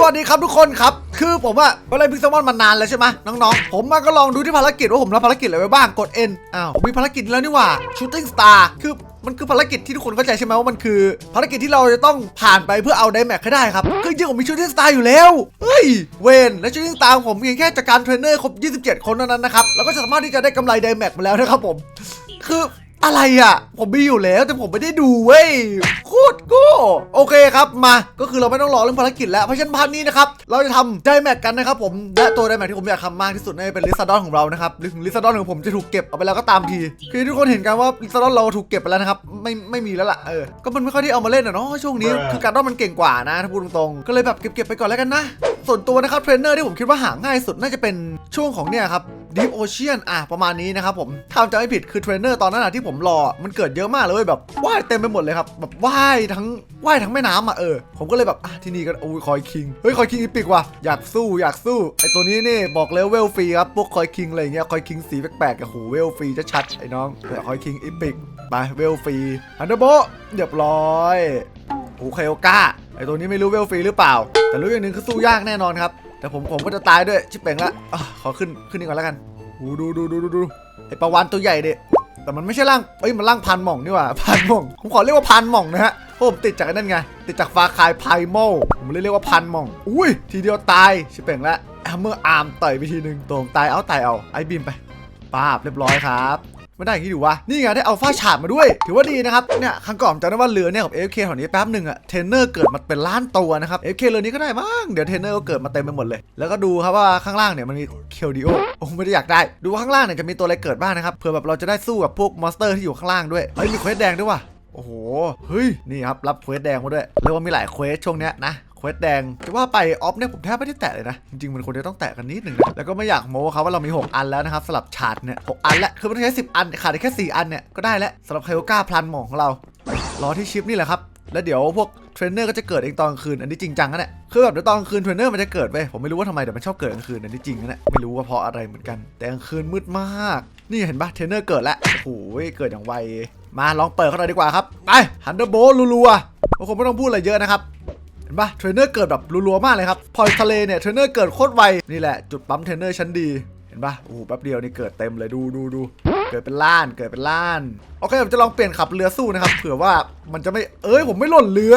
สวัสดีครับทุกคนครับ คือผมอะก็เล่นพิกซมอนมานานแล้วใช่ไหมน้องๆ ผมมาก็ลองดูที่ภารกิจว่าผมรับภารกิจอะไรไว้บ้างกด N อ้าวมมีภารกิจแล้วนี่หว่า Shooting Star คือมันคือภารกิจที่ทุกคนเข้าใจใช่ไหมว่ามันคือ ภารกิจที่เราจะต้องผ่านไปเพื่อเอาไดแม็กให้ได้ครับคือจริงผมมี Shooting Star อยู่แล้วเฮ้ยเวนและ Shooting Star ของผมเพียงแค่จากการเทรนเนอร์ครบ 27 คนเท่านั้นนะครับแล้วก็จะสามารถที่จะได้กำไรไดแม็กมาแล้วนะครับผมคือ อะไรอะ ผมมีอยู่แล้วแต่ผมไม่ได้ดูเว้ยโคตรโก้โอเคครับมา ก็คือเราไม่ต้องรอเรื่องภารกิจแล้วเพราะฉะนั้นพาร์ทนี้นะครับเราจะทำไดแม็กกันนะครับผมและตัวไดแม็กที่ผมอยากทำมากที่สุดน่าจะเป็นลิซาดอนของเรานะครับหรือถึงลิซาดอนของผมจะถูกเก็บเอาไปแล้วก็ตามทีคือทุกคนเห็นกันว่าลิซาดอนเราถูกเก็บไปแล้วนะครับไม่ไม่มีแล้วล่ะเออก็มันไม่ค่อยได้เอามาเล่นอะเนาะช่วงนี้คือการดอนมันเก่งกว่านะถ้าพูดตรงๆก็เลยแบบเก็บๆไปก่อนแล้วกันนะส่วนตัวนะครับเทรนเนอร์ที่ผมคิดว่าหาง่ายสุดน่าจะเป็นช่วงของเนี่ยครับ Deep Ocean อะประมาณนี้นะครับผมถ้าจำไม่ผิดคือเทรนเนอร์ตอนนั้นอะที่ผมรอมันเกิดเยอะมากเลยแบบว่ายเต็มไปหมดเลยครับแบบว่ายทั้งว่ายทั้งแม่น้ำอะเออผมก็เลยแบบอะที่นี่ก็โอ้ยคอยคิงเฮ้ยคอยคิงอีปิกว่ะอยากสู้อยากสู้ไอตัวนี้นี่บอกเลยเวลฟรีครับพวกคอยคิงอะไรเงี้ยคอยคิงสีแปลกๆกับหูเวลฟรีจะชัดไอ้น้องแต่คอยคิงอีปิกไปเวลฟรีอันเดอร์โบเรียบร้อยโอเคโอก้าไอตัวนี้ไม่รู้เวลฟรีหรือเปล่า แต่รู้อย่างหนึ่งคือสู้ยากแน่นอนครับ แต่ผมผมก็จะตายด้วยชิบเป่งละอะขอขึ้นขึ้นนี่ก่อนแล้วกันโอ้ดูดูดูดูดูไอปลาวานตัวใหญ่เด็แต่มันไม่ใช่ร่างเอ้ยมันร่างพันหม่องนี่หว่าพันหม่องผมขอเรียกว่าพันหม่องนะฮะเพราะผมติดจากไอ้นั่นไงติดจากฟาคายไพโมผมเลยเรียกว่าพันหม่อง อุ้ยทีเดียวตายชิบเป่งละแอมเมอร์อาร์มต่อยไปทีหนึ่งตัวผมตายเอาตายเอาไอ้บีมไปป้าบเรียบร้อยครับ ไม่ได้อย่างนี้ดูวะนี่ไงได้อัลฟาฉาดมาด้วย ถือว่าดีนะครับเนี่ยครั้งก่อนจำได้ว่าเรือเนี่ยกับ AFK แถวนี้แป๊บหนึ่งอะเทรนเนอร์เกิดมาเป็นล้านตัวนะครับ AFK เคเรือนี้ก็ได้มั้งเดี๋ยวเทรนเนอร์ก็เกิดมาเต็มไปหมดเลย แล้วก็ดูครับว่าข้างล่างเนี่ยมันมีเคลดิโอโอ้ไม่ได้อยากได้ ดูว่าข้างล่างเนี่ยจะมีตัวอะไรเกิดบ้างนะครับเผื่อแบบเราจะได้สู้กับพวกมอนสเตอร์ที่อยู่ข้างล่างด้วยเฮ้ยมีเควสแดงด้วยว่ะโอ้โหเฮ้ยนี่ครับรับเควสแดงมาด้วยเรียกว่ามีหลายเควสช่วงเนี้ยนะ เควสแดงจะว่าไปออฟเนี่ยผมแทบไม่ได้แตะเลยนะ จริงๆมันควรจะต้องแตะกันนิดหนึ่งนะแล้วก็ไม่อยากโม้ครับว่าเรามี 6 อันแล้วนะครับสำหรับชาร์ตเนี่ยหกอันแล้วคือมันใช้ 10 อันขาดแค่ 4 อันเนี่ยก็ได้แล้วสำหรับไคโอก้าพลันหมองของเรารอที่ชิปนี่แหละครับแล้วเดี๋ยวพวกเทรนเนอร์ก็จะเกิดเองตอนกลางคืนอันนี้จริงจังนะเนี่ยคือแบบเดี๋ยวตอนกลางคืนเทรนเนอร์มันจะเกิดไปผมไม่รู้ว่าทำไมแต่มันชอบเกิดกลางคืนอันนี้จริงนะเนี่ยไม่รู้ว่าเพราะอะไรเหมือนกัน แต่กลางคืนมืดมาก นี่เห็นปะเทรนเนอร์เกิดแล้วโอ้โหเกิดอย่างไวมาลองเปิดเข้าหน่อยดีกว่าครับไปฮันเดอร์โบรัวๆโอ้โหไม่ต้องพูดอะไรเยอะนะครับ ห็นปะเทรนเนอร์เกิดแบบรัวๆมากเลยครับพอยทะเลเนี่ยเทรนเนอร์เกิดโคตรไวนี่แหละจุดปั๊มเทรนเนอร์ชั้นดีเห็นปะโอ้โหแป๊บเดียวนี่เกิดเต็มเลยดูดูดูเกิดเป็นล้านเกิดเป็นล้านโอเคผมจะลองเปลี่ยนขับเรือสู้นะครับเผื่อว่ามันจะไม่เอ้ยผมไม่หล่นเรือ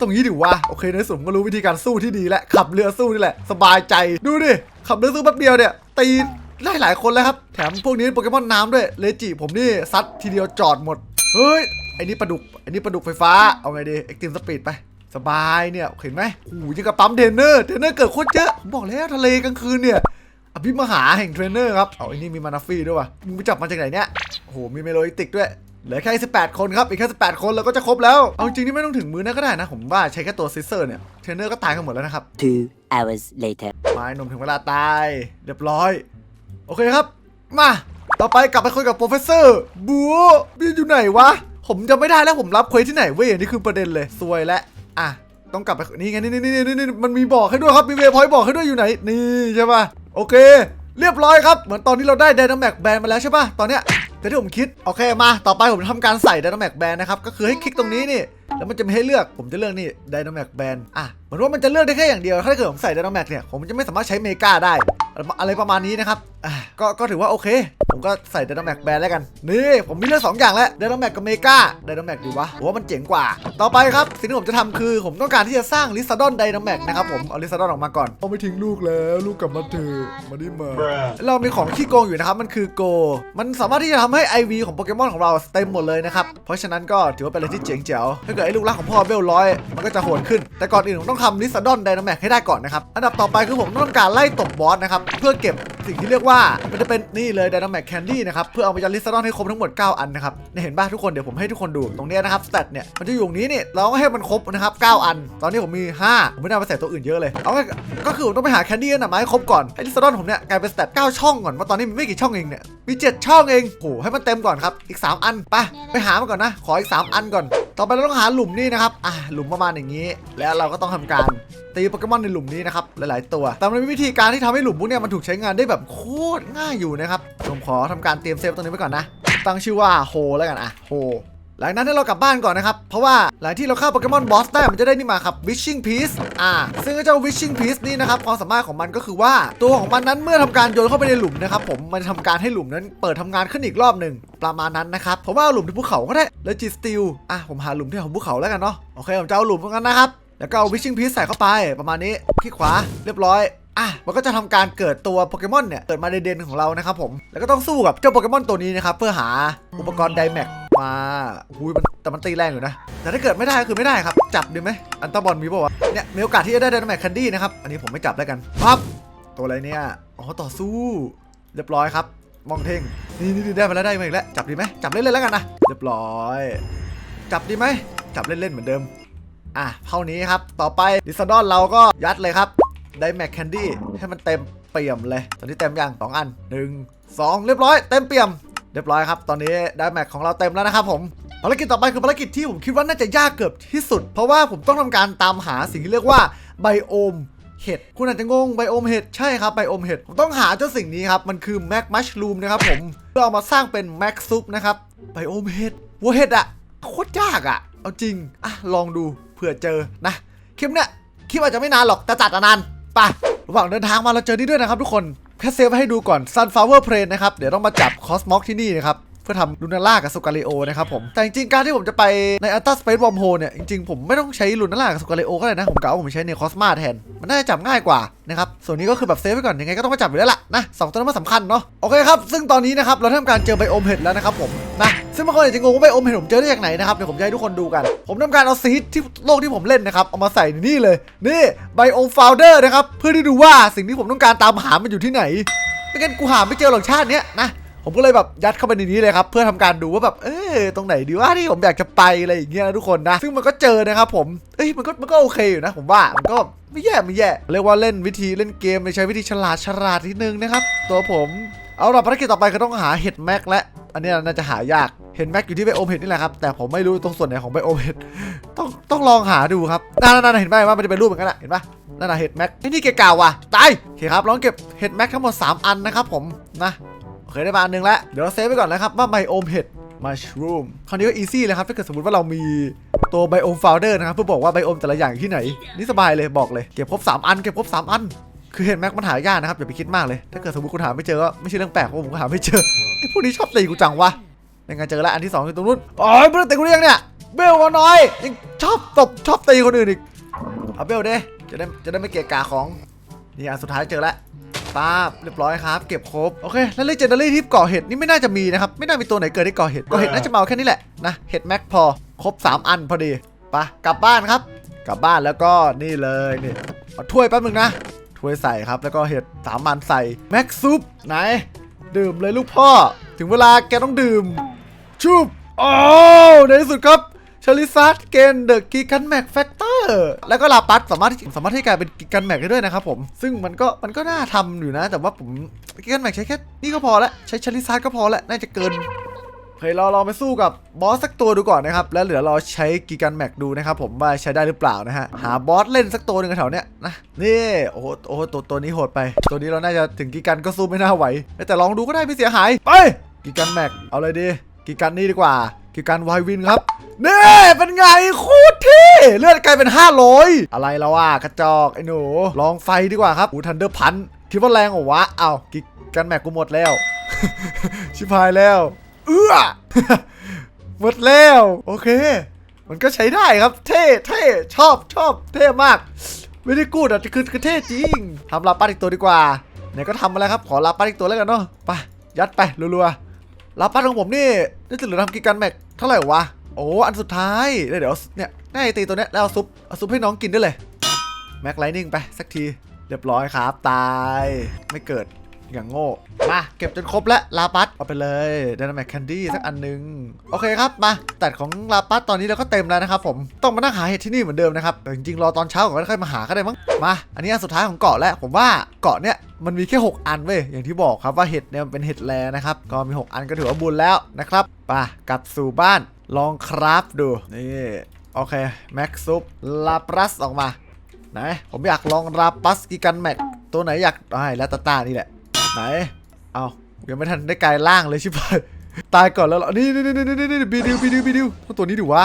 ตรงนี้ดิวะโอเคในสุดผมก็รู้วิธีการสู้ที่ดีแล้วขับเรือสู้นี่แหละสบายใจดูดิขับเรือสู้แป๊บเดียวเนี่ยตีไล่หลายคนแล้วครับแถมพวกนี้โปเกมอนน้ำด้วยเลจิผมนี่ซัดทีเดียวจอดหมดเฮ้ยไอ้นี่ปลาดุกไอ้นี่ปลาดุกไฟฟ้าเอาไงดีเอ็กซ์ตรีมสปีดไป สบายเนี่ย เห็นไหมโอ้ยยังกับปั๊มเทรนเนอร์ เทรนเนอร์เกิดโคตรเยอะ ผมบอกแล้วทะเลกลางคืนเนี่ย อภิมหาแห่งเทรนเนอร์ครับ เอาไอ้นี่มีมานาฟี่ด้วยวะมึงไปจับมาจากไหนเนี่ย โอ้โห มีเมโลดิติกด้วย เหลือแค่18 คนครับ อีกแค่18 คนเราก็จะครบแล้ว เอาจริงนี่ไม่ต้องถึงมือนะก็ได้นะ ผมว่าใช้แค่ตัวซิสเซอร์เนี่ย เทรนเนอร์ก็ตายกันหมดแล้วนะครับ Two hours later. มาไอ้หนุ่มถึงเวลาตาย เรียบร้อย โอเคครับ มา ต่อไปกลับไปคุยกับโปรเฟสเซอร์บัวพี่อยู่ไหนวะ ผมจะไม่ได้แล้วผมรับเควสที่ไหนเว้ยนี่คือประเด็นเลยซวยแล้ว อะต้องกลับไปนี่ไงนี่นี่นี่นี่นี่มันมีบอกให้ด้วยครับมีเวพอยต์บอกให้ด้วยอยู่ไหนนี่ใช่ป่ะโอเค เรียบร้อยครับเหมือนตอนนี้เราได้ไดนามิกแบนมาแล้วใช่ป่ะตอนเนี้ยแต่ที่ผมคิดโอเคมาต่อไปผมจะทำการใส่ไดนามิกแบนนะครับก็คือให้คลิกตรงนี้นี่แล้วมันจะไมีให้เลือกผมจะเลือกนี่ไดนามิกแบนอะเหมือนว่ามันจะเลือกได้แค่อย่างเดียวถ้าเกิดผมใส่ไดนามิกเนี่ยผมจะไม่สามารถใช้เมกาได้ อะไรประมาณนี้นะครับ ก็ก็ถือว่าโอเค ผมก็ใส่ไดนามิกแบนแล้วกัน นี่ผมมีเลือกสองอย่างแล้วไดนามิกกับเมกาไดนามิกดีวะผมว่ามันเจ๋งกว่า ต่อไปครับ สิ่งที่ผมจะทำคือผมต้องการที่จะสร้างลิซาดอนไดนามิกนะครับผม เอาลิซาดอนออกมาก่อนเอาไม่ทิ้งลูกแล้วลูกกลับมาเถอะมาดิมา เรามีของขี้โกงอยู่นะครับ มันคือโก มันสามารถที่จะทำให้ IV ของโปเกมอนของเราเต็มหมดเลยนะครับ เพราะฉะนั้นก็ถือว่าเป็นอะไรที่เจ๋งแจ๋วถ้าเกิดไอ้ลูกรักของพ่อเวลร้อยมันก็จะโหดขึ้น แต่ก่อนอื่นผมต้องทำลิซาดอนไดนามิกให้ได้ก่อนนะครับอันดับต่อไปคือผมต้องการไล่ตบบอสนะครับเพื่อเก็บสิ่งที่เรียกว่ามันจะเป็นนี่เลยไดนามิกแคนดี้นะครับเพื่อเอาไปยัดลิซาดอนให้ครบทั้งหมด 9 อันนะครับเนี่ยเห็นป่ะทุกคนเดี๋ยวผมให้ทุกคนดูตรงเนี้ยนะครับสเตตเนี่ยมันจะอยู่ตรงนี้นี่เราก็ให้มันครบนะครับ9อัน ตอนนี้ผมมี 5 ผมไม่ได้เอาไปใส่ตัวอื่นเยอะเลยเอาก็คือผมต้องไปหาแคนดี้นดับมาให้ครบก่อนไอ้ลิซาดอนผมเนี่ยกลายเป็นสเตต9ช่องก่อนเพราตอนนี้มีไม่กี่ช่องเองเนี่ยมี 7 ช่องเองโหให้มันเต็มก่อนครับอีก 3 อันไปไปหามาก่อนนะขออีก 3 อันก่อน ต่อไปเราต้องหาหลุมนี่นะครับอะหลุมประมาณอย่างนี้ แล้วเราก็ต้องทำการตีโปเกมอนในหลุมนี้นะครับหลาย ๆ ตัว แต่มันมีวิธีการที่ทำให้หลุมพวกนี้มันถูกใช้งานได้แบบโคตรง่ายอยู่นะครับผมขอทำการเตรียมเซฟตรงนี้ไว้ก่อนนะตั้งชื่อว่าโฮแล้วกันอะโฮ หลังนั้นให้เรากลับบ้านก่อนนะครับ เพราะว่าหลังที่เราฆ่าโปเกมอนบอสได้มันจะได้นี่มาครับ Wishing Piece อ่า ซึ่งเจ้า Wishing Piece นี่นะครับความสามารถของมันก็คือว่าตัวของมันนั้นเมื่อทำการโยนเข้าไปในหลุมนะครับผมมันจะทำการให้หลุมนั้นเปิดทำงานขึ้นอีกรอบหนึ่งประมาณนั้นนะครับผมว่าเอาหลุมที่ภูเขาก็ได้แล้วจีสติลอะผมหาหลุมที่ของภูเขาแล้วกันเนาะโอเคผมจะเอาหลุมพวกนั้นนะครับแล้วก็เอา Wishing Piece ใส่เข้าไปประมาณนี้คลิกขวาเรียบร้อยอะมันก็จะทำการเกิดตัวโปเกมอนเนี่ยเกิดมาเดนของเรานะครับผมแล้วก็ต้องสู้กับเจ้าโปเกมอนตัวนี้นะครับเพื่อหาอุปกรณ์ไดแม็ก มาหุยมันแต่มันตีแรงอยู่นะ แต่ถ้าเกิดไม่ได้ก็คือไม่ได้ครับ จับดีไหมอันตาบอลมีป่าวะเนี่ยมีโอกาสที่จะได้ไดแม็กคันดี้นะครับ อันนี้ผมไม่จับแล้วกันปั๊บตัวอะไรเนี่ย อ๋อต่อสู้ เรียบร้อยครับ มองเท่ง นี่นี่ได้มาแล้วได้มาอีกแล้ว จับดีไหมจับเล่นๆแล้วกันนะ เรียบร้อย จับดีไหม จับเล่นๆเหมือนเดิม อะเท่านี้ครับ ต่อไปดิสซดอนเราก็ยัดเลยครับ ได้แม็กแคนดี้ให้มันเต็มเปี่ยมเลย ตอนนี้เต็มยังสองอันหนึ่งสองเรียบร้อย เต็มเปี่ยม เรียบร้อยครับ ตอนนี้ได้แม็กของเราเต็มแล้วนะครับผม ภารกิจต่อไปคือภารกิจที่ผมคิดว่าน่าจะยากเกือบที่สุด เพราะว่าผมต้องทำการตามหาสิ่งที่เรียกว่าไบโอมเห็ด คุณอาจจะงงไบโอมเห็ดใช่ครับไบโอมเห็ด ผมต้องหาเจ้าสิ่งนี้ครับ มันคือแม็กมัชลูมนะครับผมเพื่อเอามาสร้างเป็นแม็กซุปนะครับไบโอมเห็ดวัวเห็ดอะโคตรยากอะเอาจริงอะลองดูเผื่อเจอนะคลิปเนี้ยคิดว่าจจะไม่นานหรอกแต่จัดนานไประหว่างเดินทางมาเราเจอนี่ด้วยนะครับทุกคน แค่เซฟไว้ให้ดูก่อน Sunflower p l a n นะครับ เดี๋ยวต้องมาจับคอสมอกที่นี่นะครับ เพื่อทำลูนาล่ากับสุกาเลโอนะครับผม แต่จริงๆการที่ผมจะไปในอัลต a าสเปซวอมโฮเนี่ย จริงๆ ผมไม่ต้องใช้ลูนาล่ากับสุกาเลโอก็ได้นะ ผมกะว่าผมใช้ในคอสมาแทน มันน่าจะจับง่ายกว่านะครับ ส่วนนี้ก็คือแบบเซฟไว้ก่อน ยังไงก็ต้องมาจับอยู่แล้วล่ะนะสองตัวนั้นมันสำคัญเนาะ โอเคครับ ซึ่งตอนนี้นะครับเราทำการเจอไบโอมเห็ดแล้วนะครับผมนะซึ่งบางคนอาจจะงงว่าไบโอมเห็ดผมเจอได้จากไหนนะครับเดี๋ยวผมจะให้ทุกคนดูกัน ผมทำการเอาซีดที่โลกที่ผมเล่นนะครับเอามาใส่ในนี่เลย นี่ไบโอมโฟลเดอร์นะครับเพื่อที่ดูว่าสิ่งที่ผมต้องการตามหามันอยู่ที่ไหนไม่งั้นกูหาไม่เจอหรอกชาติเนี้ยนะ ผมก็เลยแบบยัดเข้าไปในนี้เลยครับ เพื่อทำการดูว่าแบบเออตรงไหนดีว่าที่ผมอยากจะไปอะไรอย่างเงี้ยทุกคนนะ ซึ่งมันก็เจอนะครับผมเอ้ยมันก็มันก็โอเคอยู่นะผมว่ามันก็ไม่แย่ไม่แย่เรียกว่าเล่นวิธีเล่นเกมใช้วิธีฉลาดฉลาดนิดนึงนะครับตัวผมเอาล่ะภารกิจต่อไปคือต้องหาเห็ดแม็กและ อันนี้น่าจะหายากเห็ดแม็กอยู่ที่ไบโอมเห็ดนี่แหละครับแต่ผมไม่รู้ตรงส่วนไหนของไบโอมเห็ดต้องต้องลองหาดูครับนั่นนั่นๆเห็นไหมว่ามันจะเป็นรูปเหมือนกันอะเห็นปะนั่นน่ะเห็ดแม็กไอ้นี่เก่าว่ะตายโอเคครับลองเก็บเห็ดแม็กทั้งหมด 3 อันนะครับผมนะ เคได้มาอันหนึงแล้ว เดี๋ยวเราเซฟไว้ก่อนนะครับว่าไบโอมเห็ดมัชรูมคราวนี้ก็อีซี่เลยครับ ถ้าเกิดสมมติว่าเรามีตัวไบโอมโฟลเดอร์นะครับ เพื่อบอกว่าไบโอมแต่ละอย่างที่ไหน นี่สบายเลยบอกเลย เก็บครบ 3 อัน เก็บครบ 3 อัน คือเห็ดแม็กมันหายากนะครับ อย่าไปคิดมากเลย ถ้าเกิดสมมติคุณหาไม่เจอก็ไม่ใช่เรื่องแปลกเพราะผมก็หาไม่เจอไอ้พวกนี้ชอบตีกูจังวะยังไงเจอแล้วอันที่สองคือตรงนู้นอ๋อเบลตีกูเรียงเนี่ยเบลวะน้อยยังชอบตบชอบตีคนอื่นอีกเอาเบลเด้จะได้จะได้ไม่เกะกะของนี่อันสุดท้ายเจอแล้ว ป้าบเรียบร้อยครับ เก็บครบ โอเค แล้วเลเจนดารี่ที่ก่อเห็ดนี่ไม่น่าจะมีนะครับ ไม่น่ามีตัวไหนเกิดได้ก่อเห็ดก่อเห็ดน่าจะมาเอาแค่นี้แหละนะเห็ดแม็กพอครบ 3 อันพอดีไปะกลับบ้านครับ กลับบ้านแล้วก็นี่เลยนี่เอาถ้วยแป๊บนึงนะถ้วยใส่ครับแล้วก็เห็ดสามอันใส่แม็กซุปไหน ดื่มเลยลูกพ่อ ถึงเวลาแกต้องดื่มชุบโอ้ในที่สุดครับ ชลิซัสเกนเดอะกิกันแม็กแฟกเตอร์แล้วก็ลาปัสสามารถที่สามารถที่กลายเป็นกิกันแม็กได้ด้วยนะครับผม ซึ่งมันก็มันก็น่าทำอยู่นะ แต่ว่าผมกิกันแม็กใช้แค่นี่ก็พอแล้วใช้ชลิซัสก็พอแล้วน่าจะเกินเฮ้ยเราลองไปสู้กับบอสสักตัวดูก่อนนะครับ แล้วเหลือเราใช้กิกันแม็กดูนะครับผมว่าใช้ได้หรือเปล่านะฮะ หาบอสเล่นสักตัวหนึ่งแถวเนี้ยนะ นี่ โอ้โหโอ้โหตัวตัวนี้โหดไป ตัวนี้เราน่าจะถึงกิกันก็สู้ไม่น่าไหว แต่ลองดูก็ได้ไม่เสียหาย ไป กิกันแม็ก เอาเลยดี กิกันนี่ดีกว่า กิกันไววินครับ เน่เป็นไงโคตรเท่เลือดกลายเป็น 500 อะไรแล้วอะกระจอกไอ้หนู ลองไฟดีกว่าครับอูทันเดอร์พันคิดว่าแรงเหรอวะเอากิกันแม็กกูหมดแล้ว ชิบหายแล้ว เอื้อหมดแล้ว โอเค มันก็ใช้ได้ครับ เท่เท่ชอบชอบเท่มากไม่ได้กูดอะคือคือเท่จริงทำลาปัดอีกตัวดีกว่าเนี่ยก็ทำมาแล้วครับ ขอลาปัดอีกตัวแล้วกันเนาะไปยัดไปรัวๆลาปัดของผมนี่นี่จะเหลือทำกิกันแม็กเท่าไหร่วะ โอ้อันสุดท้ายเดี๋ยวเนี่ยน่าจะตีตัวเนี้ยแล้วเอาซุปเอาซุปให้น้องกินได้เลยแม็กไลนิ่งไปสักที เรียบร้อยครับ ตายไม่เกิดอย่างโง่ มา เก็บจนครบแล้วลาปัสเอาไปเลยดนามิกแคนดี้สักอันหนึง โอเคครับ มาแต่ของลาปัสตอนนี้เราก็เต็มแล้วนะครับผมต้องมานั่งหาเห็ดที่นี่เหมือนเดิมนะครับแต่จริงๆ รอตอนเช้าก่อนแล้วค่อยมาหาก็ได้มั้งมา อันนี้อันสุดท้ายของเกาะแล้ว ผมว่าเกาะเนี้ยมันมีแค่ 6 อันเว้ยอย่างที่บอกครับว่าเห็ดเนี่ยมันเป็นเห็ดแลนะครับก็มี 6 อันก็ถือว่าบุญแล้วนะครับไปกลับสู่บ้าน ลองคราฟดู นี่ โอเค แม็กซุปลาปรัสออกมา ไหน ผมอยากลองราปัสกิกันแมทตัวไหนอยากได้แล้วตาตานี่แหละ ไหน เอายังไม่ทันได้กลายร่างเลยชิบหายตายก่อนแล้วเหรอ นี่นี่นี่นี่นี่บีดิวบีดิวบีดิวตัวนี้ดิวะ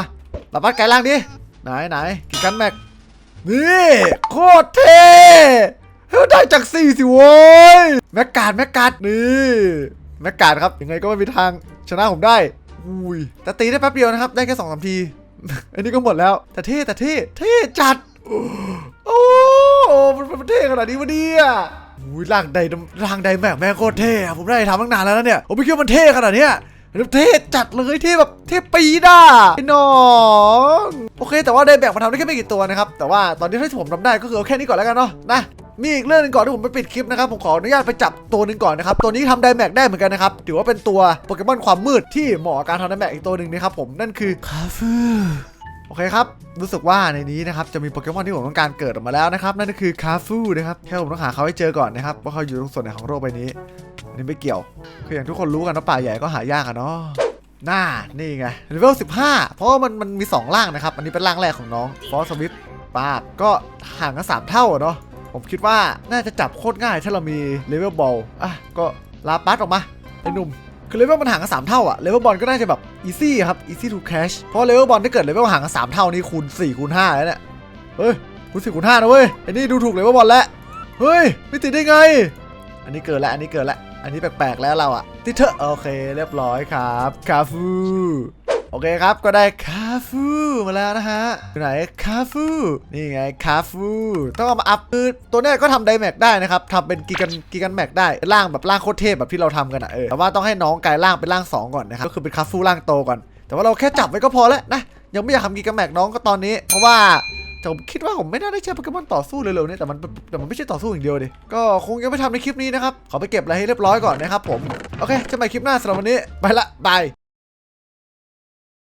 หลับบ้านไกลล่างดิ ไหนไหนกิกันแม็ก นี่โคตรเท่เฮ้ยได้จากสี่สิโว้ยแม็กการ์ดแม็กการ์ดนี่แม็กการ์ดครับยังไงก็ไม่มีทางชนะผมได้ อุ้ยแต่ตีได้แป๊บเดียวนะครับ ได้แค่สองสามที อันนี้ก็หมดแล้ว แต่เท่แต่เท่เท่จัด โอ้โหมันมันเท่ขนาดนี้วะเนี่ยอุ้ยร่างใดร่างใดแม่แม่โคตรเท่อะผมได้ทำตั้งนานแล้วนะเนี่ยผมไม่คิดว่ามันเท่ขนาดเนี้ยเท่จัดเลยเท่แบบเท่ปีด้าไอ้น้องโอเค แต่ว่าได้แบ่งมาทำได้แค่ไม่กี่ตัวนะครับ แต่ว่าตอนนี้ที่ผมทำได้ก็คือเอาแค่นี้ก่อนแล้วกันเนาะนะ มีอีกเรื่องหนึงก่อนที่ผมไปปิดคลิปนะครับผมขออนุญาตไปจับตัวหนึ่งก่อนนะครับตัวนี้ทำไดแม็กได้เหมือนกันนะครับถือว่าเป็นตัวโปเกมอนความมืดที่เหมาะกับการทำไดแม็กอีกตัวหนึ่งนะครับผมนั่นคือคาฟูโอเคครับ รู้สึกว่าในนี้นะครับจะมีโปเกมอนที่ผมต้องการเกิดออกมาแล้วนะครับ นั่นก็คือคาฟูนะครับแค่ผมต้องหาเขาให้เจอก่อนนะครับว่าเขาอยู่ตรงส่วนไหนของโลกใบนี้อันนี้ไม่เกี่ยว คืออย่างทุกคนรู้กันว่าป่าใหญ่ก็หายากอะเนาะหน้านี่ไงเลเวล15 เพราะว่ามันมันมี2ร่างนะครับ อันนี้เป็นร่างแรกของน้องฟอสวิปปาก็ห่างกัน3เท่าเนาะ ผมคิดว่าน่าจะจับโคตรง่ายถ้าเรามีเลเวลบอลอะก็ลาปัสออกมาไอ้หนุ่มคือเลเวลมันห่างกัน3เท่าอะเลเวลบอลก็น่าจะแบบอีซี่ครับ easy to cash เพราะเลเวลบอลถ้าเกิดเลเวลห่างกัน3เท่านี่คูณ4คูณ5แล้วเนี่ยเฮ้ยคูณ4คูณ5นะเว้ยไอ้นี่ดูถูกเลเวลบอลแล้วเฮ้ยไม่ติดได้ไง อันนี้เกิดแล้วอันนี้เกิดแล้วอันนี้แปลกๆแล้วเราอะติดเถอะโอเค เรียบร้อยครับคาฟู โอเคครับก็ได้คาฟูมาแล้วนะฮะอยู่ไหนคาฟูนี่ไงคาฟูต้องเอามาอัพคือตัวเนี้ยก็ทำไดแม็กได้นะครับทำเป็นกิกันกิกันแม็กได้ร่างแบบร่างโคตรเทพแบบที่เราทำกันอะเออแต่ว่าต้องให้น้องกลายร่างเป็นร่าง2ก่อนนะครับก็คือเป็นคาฟูร่างโตก่อน แต่ว่าเราแค่จับไว้ก็พอแล้วนะยังไม่อยากทำกิกันแม็กน้องก็ตอนนี้ เพราะว่าแต่ผมคิดว่าผมไม่น่าได้ใช้โปเกมอนต่อสู้เร็วๆเนี่ยแต่มันแต่มันไม่ใช่ต่อสู้อย่างเดียวดิก็คงยังไม่ทำในคลิปนี้นะครับขอไปเก็บอะไรให้เรียบร้อยก่อนนะครับผมโอเคจะมาคลิปหน้าสำหรับวันนี้ไปละบาย